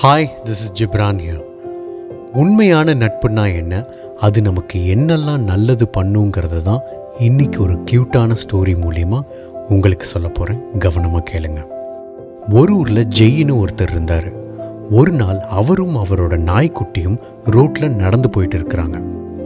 Hi this is Jibran here. உண்மையான நட்புனா என்ன? அது நமக்கு என்னெல்லாம் நல்லது பண்ணுங்கிறது தான் இன்னைக்கு ஒரு க்யூட்டான ஸ்டோரி மூலிமா உங்களுக்கு சொல்ல போகிறேன் கவனமாக கேளுங்க. ஒரு ஊரில் ஜெயின்னு ஒருத்தர் இருந்தார். ஒரு நாள் அவரும் அவரோட நாய்க்குட்டியும் ரோட்டில் நடந்து போயிட்டு இருக்கிறாங்க.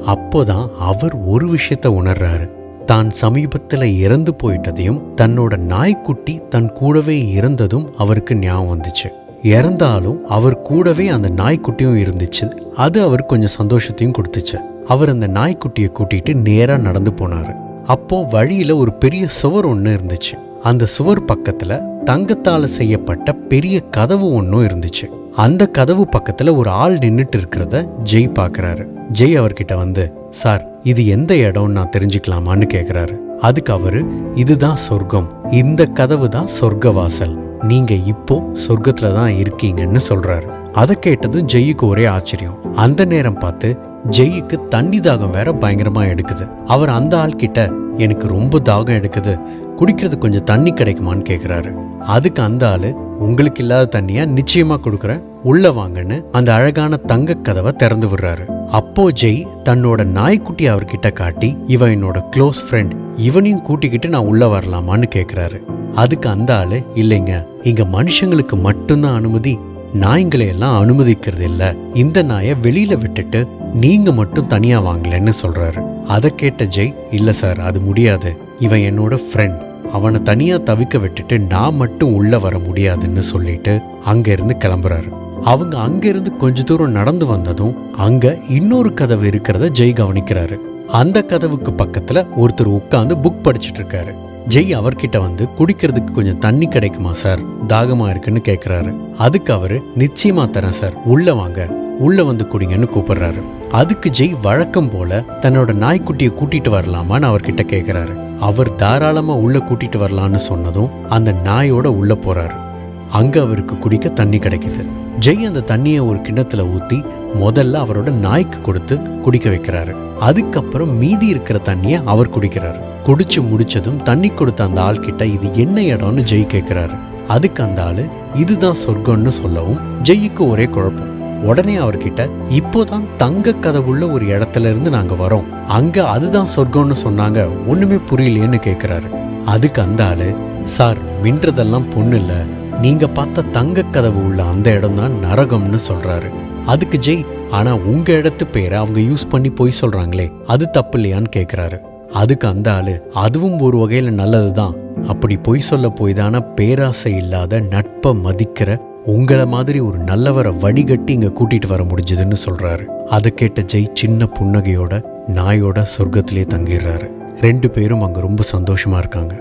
அப்போதான் அவர் ஒரு விஷயத்தை உணர்றாரு. தான் சமீபத்தில் இறந்து போயிட்டதையும் தன்னோட நாய்க்குட்டி தன் கூடவே இறந்ததும் அவருக்கு ஞாபகம் வந்துச்சு. இறந்தாலும் அவர் கூடவே அந்த நாய்க்குட்டியும் இருந்துச்சு. அது அவர் கொஞ்சம் சந்தோஷத்தையும் கொடுத்துச்சு. அவர் அந்த நாய்க்குட்டியை கூட்டிட்டு நேராக நடந்து போனாரு. அப்போ வழியில ஒரு பெரிய சுவர் ஒன்று இருந்துச்சு. அந்த சுவர் பக்கத்தில் தங்கத்தால் செய்யப்பட்ட பெரிய கதவு ஒன்றும் இருந்துச்சு. அந்த கதவு பக்கத்தில் ஒரு ஆள் நின்னுட்டு இருக்கிறத ஜெய் பார்க்கறாரு ஜெய் அவர்கிட்ட வந்து சார் இது எந்த இடம்னு நான் தெரிஞ்சுக்கலாமான்னு கேட்குறாரு அதுக்கு அவரு இதுதான் சொர்க்கம். இந்த கதவு தான் சொர்க்க வாசல் நீங்க இப்போ சொர்க்கத்தில் தான் இருக்கீங்கன்னு சொல்றாரு. அதை கேட்டதும் ஜெய்யுக்கு ஒரே ஆச்சரியம். அந்த நேரம் பார்த்து ஜெய்யுக்கு தண்ணி தாகம் வேற பயங்கரமா எடுக்குது. அவர் அந்த ஆள்கிட்ட எனக்கு ரொம்ப தாகம் எடுக்குது. குடிக்கிறது கொஞ்சம் தண்ணி கிடைக்குமான்னு கேட்குறாரு அதுக்கு அந்த ஆளு உங்களுக்கு இல்லாத தண்ணியா நிச்சயமா கொடுக்குறேன். உள்ள வாங்கன்னு அந்த அழகான தங்க கதவை திறந்து விடுறாரு. அப்போ ஜெய் தன்னோட நாய்க்குட்டி அவர்கிட்ட காட்டி இவன் என்னோட க்ளோஸ் ஃப்ரெண்ட். இவனையும் கூட்டிக்கிட்டு நான் உள்ள வரலாமான்னு கேட்குறாரு அதுக்கு அந்த ஆளு இல்லைங்க. இங்க மனுஷங்களுக்கு மட்டும்தான் அனுமதி. நாய்களை எல்லாம் அனுமதிக்கிறது இல்ல. இந்த நாயை வெளியில விட்டுட்டு நீங்க மட்டும் தனியா வாங்கலன்னு சொல்றாரு. அதை கேட்ட ஜெய் இல்ல சார் அது முடியாது. இவன் என்னோட ஃப்ரெண்ட் அவனை தனியா தவிக்க விட்டுட்டு நான் மட்டும் உள்ள வர முடியாதுன்னு சொல்லிட்டு அங்க இருந்து கிளம்புறாரு. அவங்க அங்க இருந்து கொஞ்ச தூரம் நடந்து வந்ததும் அங்க இன்னொரு கதவு இருக்கிறத ஜெய் கவனிக்கிறாரு. அந்த கதவுக்கு பக்கத்துல ஒருத்தர் உட்காந்து புக் படிச்சிட்டு இருக்காரு. ஜெய் அவர்கிட்ட வந்து குடிக்கிறதுக்கு கொஞ்சம் தண்ணி கிடைக்குமா சார்? தாகமா இருக்குன்னு கேட்குறாரு அதுக்கு அவரு நிச்சயமா தரேன் சார். உள்ள வாங்க. உள்ள வந்து குடிங்கன்னு கூப்பிடுறாரு. அதுக்கு ஜெய் வழக்கம் போல தன்னோட நாய்க்குட்டியை கூட்டிட்டு வரலாமான்னு அவர்கிட்ட கேட்குறாரு அவர் தாராளமா உள்ள கூட்டிட்டு வரலான்னு சொன்னதும் அந்த நாயோட உள்ள போறாரு. அங்க அவருக்கு குடிக்க தண்ணி கிடைக்குது. ஜெய் அந்த தண்ணியை ஒரு கிண்ணத்துல ஊத்தி முதல்ல அவரோட நாய்க்கு கொடுத்து குடிக்க வைக்கிறாரு. அதுக்கப்புறம் மீதி இருக்கிற தண்ணியை அவர் குடிக்கிறாரு. குடிச்சு முடிச்சதும் தண்ணி கொடுத்த அந்த ஆள்கிட்ட இது என்ன இடம்னு ஜெய் கேட்குறாரு அதுக்கு அந்த ஆளு இதுதான் சொர்க்கம்னு சொல்லவும் ஜெய்க்கு ஒரே குழப்பம். உடனே அவர்கிட்ட இப்போதான் தங்க கதவுள்ள ஒரு இடத்துல இருந்து நாங்க வரோம். அங்க அதுதான் சொர்க்கம்னு சொன்னாங்க. ஒண்ணுமே புரியலையேன்னு கேக்குறாரு. அதுக்கு அந்த ஆளு சார் மின்றதெல்லாம் பொண்ணு இல்லை. நீங்க பார்த்த தங்க கதவு உள்ள அந்த இடம் தான் நரகம்னு சொல்றாரு. அதுக்கு ஜெய் ஆனா உங்க இடத்து பேரை அவங்க யூஸ் பண்ணி போய் சொல்றாங்களே அது தப்பு இல்லையான்னு கேக்குறாரு. அதுக்கு அந்த ஆளு அதுவும் ஒரு வகையில நல்லதுதான் அப்படி பொய் சொல்ல போய் தானே பேராசை இல்லாத நட்பை மதிக்கிற உங்களை மாதிரி ஒரு நல்லவரை வடிகட்டி இங்க கூட்டிட்டு வர முடிஞ்சதுன்னு சொல்றாரு. அதை கேட்ட ஜெய் சின்ன புன்னகையோட நாயோட சொர்க்கத்திலே தங்கிடுறாரு. ரெண்டு பேரும் அங்க ரொம்ப சந்தோஷமா இருக்காங்க.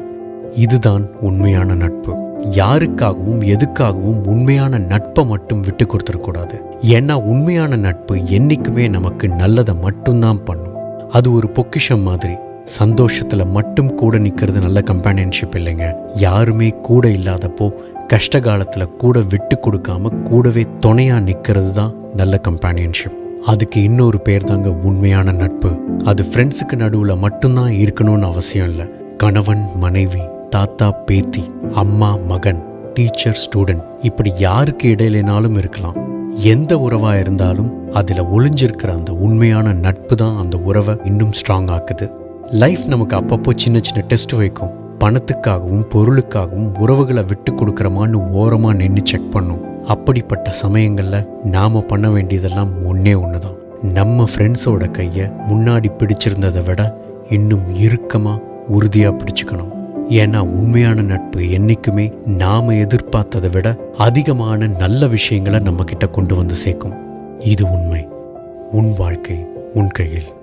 இதுதான் உண்மையான நட்பு. யாருக்காகவும் எதுக்காகவும் உண்மையான நட்பை மட்டும் விட்டு கொடுத்துடக்கூடாது. ஏன்னா உண்மையான நட்பு என்னைக்குமே நமக்கு நல்லதை மட்டும்தான் பண்ணும். அது ஒரு பொக்கிஷம் மாதிரி. சந்தோஷத்துல மட்டும் கூட நிக்கிறது நல்ல கம்பானியன்ஷிப் இல்லைங்க. யாருமே கூட இல்லாதப்போ கஷ்ட காலத்துல கூட விட்டு கொடுக்காம கூடவே துணையா நிற்கிறது தான் நல்ல கம்பானியன்ஷிப் அதுக்கு இன்னொரு பேர் தாங்க உண்மையான நட்பு. அது ஃப்ரெண்ட்ஸுக்கு நடுவில் மட்டும்தான் இருக்கணும்னு அவசியம் இல்லை. கணவன் மனைவி தாத்தா பேத்தி அம்மா மகன் டீச்சர் ஸ்டூடெண்ட் இப்படி யாருக்கு இடையிலனாலும் இருக்கலாம். எந்த உறவா இருந்தாலும் அதில் ஒளிஞ்சிருக்கிற அந்த உண்மையான நட்பு தான் அந்த உறவை இன்னும் ஸ்ட்ராங் ஆக்குது. லைஃப் நமக்கு அப்பப்போ சின்ன சின்ன டெஸ்ட் வைக்கும். பணத்துக்காகவும் பொருளுக்காகவும் உறவுகளை விட்டு கொடுக்குறோமான்னு ஓரமா நின்று செக் பண்ணும். அப்படிப்பட்ட சமயங்களில் நாம பண்ண வேண்டியதெல்லாம் ஒன்னே தான் நம்ம ஃப்ரெண்ட்ஸோட கையை முன்னாடி பிடிச்சிருந்ததை விட இன்னும் இறுக்கமாக உறுதியாக பிடிச்சுக்கணும். ஏன்னா உண்மையான நட்பு என்றைக்குமே நாம எதிர்பார்த்ததை விட அதிகமான நல்ல விஷயங்களை நம்ம கிட்ட கொண்டு வந்து சேர்க்கும். இது உண்மை. உன் வாழ்க்கை உன் கையில்.